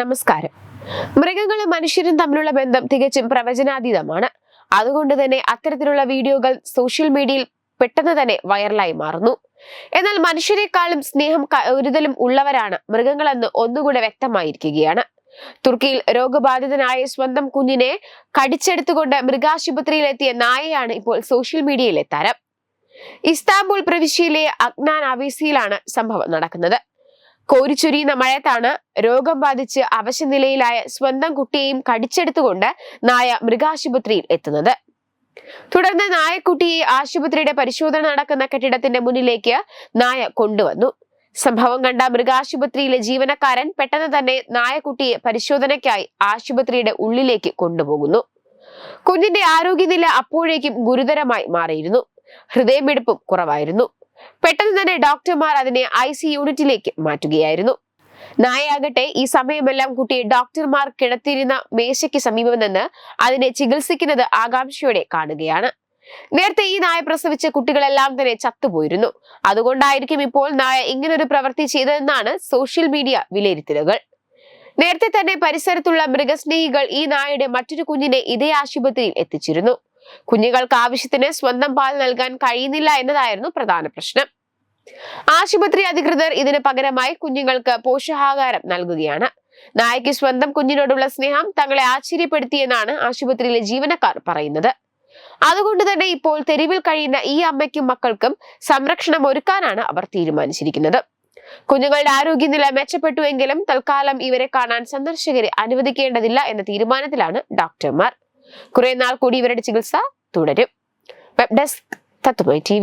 നമസ്കാരം. മൃഗങ്ങളും മനുഷ്യരും തമ്മിലുള്ള ബന്ധം തികച്ചും പ്രവചനാതീതമാണ്. അതുകൊണ്ട് തന്നെ അത്തരത്തിലുള്ള വീഡിയോകൾ സോഷ്യൽ മീഡിയയിൽ പെട്ടെന്ന് തന്നെ വൈറലായി മാറുന്നു. എന്നാൽ മനുഷ്യരെക്കാളും സ്നേഹം ഒരുതലും ഉള്ളവരാണ് മൃഗങ്ങളെന്ന് ഒന്നുകൂടെ വ്യക്തമായിരിക്കുകയാണ്. തുർക്കിയിൽ രോഗബാധിതനായ സ്വന്തം കുഞ്ഞിനെ കടിച്ചെടുത്തുകൊണ്ട് മൃഗാശുപത്രിയിലെത്തിയ നായയാണ് ഇപ്പോൾ സോഷ്യൽ മീഡിയയിലെ താരം. ഇസ്താംബുൾ പ്രവിശ്യയിലെ അഗ്നാൻ അവീസിയിലാണ് സംഭവം നടക്കുന്നത്. കോരിച്ചൊരിയുന്ന മഴയത്താണ് രോഗം ബാധിച്ച് അവശനിലയിലായ സ്വന്തം കുട്ടിയെയും കടിച്ചെടുത്തുകൊണ്ട് നായ മൃഗാശുപത്രിയിൽ എത്തുന്നത്. തുടർന്ന് നായക്കുട്ടിയെ ആശുപത്രിയുടെ പരിശോധന നടക്കുന്ന കെട്ടിടത്തിന്റെ മുന്നിലേക്ക് നായ കൊണ്ടുവന്നു. സംഭവം കണ്ട മൃഗാശുപത്രിയിലെ ജീവനക്കാരൻ പെട്ടെന്ന് തന്നെ നായക്കുട്ടിയെ പരിശോധനയ്ക്കായി ആശുപത്രിയുടെ ഉള്ളിലേക്ക് കൊണ്ടുപോകുന്നു. കുഞ്ഞിന്റെ ആരോഗ്യനില അപ്പോഴേക്കും ഗുരുതരമായി മാറിയിരുന്നു. ഹൃദയമിടിപ്പും കുറവായിരുന്നു. പെട്ടെന്ന് തന്നെ ഡോക്ടർമാർ അതിനെ ഐ സി യൂണിറ്റിലേക്ക് മാറ്റുകയായിരുന്നു. നായയാകട്ടെ ഈ സമയമെല്ലാം കുട്ടി ഡോക്ടർമാർ കിടത്തിയിരുന്ന മേശയ്ക്ക് സമീപം നിന്ന് അതിനെ ചികിത്സിക്കുന്നത് ആകാംക്ഷയോടെ കാണുകയാണ്. നേരത്തെ ഈ നായ പ്രസവിച്ച കുട്ടികളെല്ലാം തന്നെ ചത്തുപോയിരുന്നു. അതുകൊണ്ടായിരിക്കും ഇപ്പോൾ നായ ഇങ്ങനൊരു പ്രവൃത്തി ചെയ്തതെന്നാണ് സോഷ്യൽ മീഡിയ വിലയിരുത്തലുകൾ. നേരത്തെ തന്നെ പരിസരത്തുള്ള മൃഗസ്നേഹികൾ ഈ നായയുടെ മറ്റൊരു കുഞ്ഞിനെ ഇതേ ആശുപത്രിയിൽ എത്തിച്ചിരുന്നു. കുഞ്ഞുങ്ങൾക്ക് ആവശ്യത്തിന് സ്വന്തം പാൽ നൽകാൻ കഴിയുന്നില്ല എന്നതായിരുന്നു പ്രധാന പ്രശ്നം. ആശുപത്രി അധികൃതർ ഇതിന് പകരമായി കുഞ്ഞുങ്ങൾക്ക് പോഷകാഹാരം നൽകുകയാണ്. നായയ്ക്ക് സ്വന്തം കുഞ്ഞിനോടുള്ള സ്നേഹം തങ്ങളെ ആശ്ചര്യപ്പെടുത്തിയെന്നാണ് ആശുപത്രിയിലെ ജീവനക്കാർ പറയുന്നത്. അതുകൊണ്ട് തന്നെ ഇപ്പോൾ തെരുവിൽ കഴിയുന്ന ഈ അമ്മയ്ക്കും മക്കൾക്കും സംരക്ഷണം ഒരുക്കാനാണ് അവർ തീരുമാനിച്ചിരിക്കുന്നത്. കുഞ്ഞുങ്ങളുടെ ആരോഗ്യനില മെച്ചപ്പെട്ടുവെങ്കിലും തൽക്കാലം ഇവരെ കാണാൻ സന്ദർശകരെ അനുവദിക്കേണ്ടതില്ല എന്ന തീരുമാനത്തിലാണ് ഡോക്ടർമാർ. കുറെ നാൾ കൂടി ഇവരുടെ ചികിത്സ തുടരും. Web desk തത്വമായി T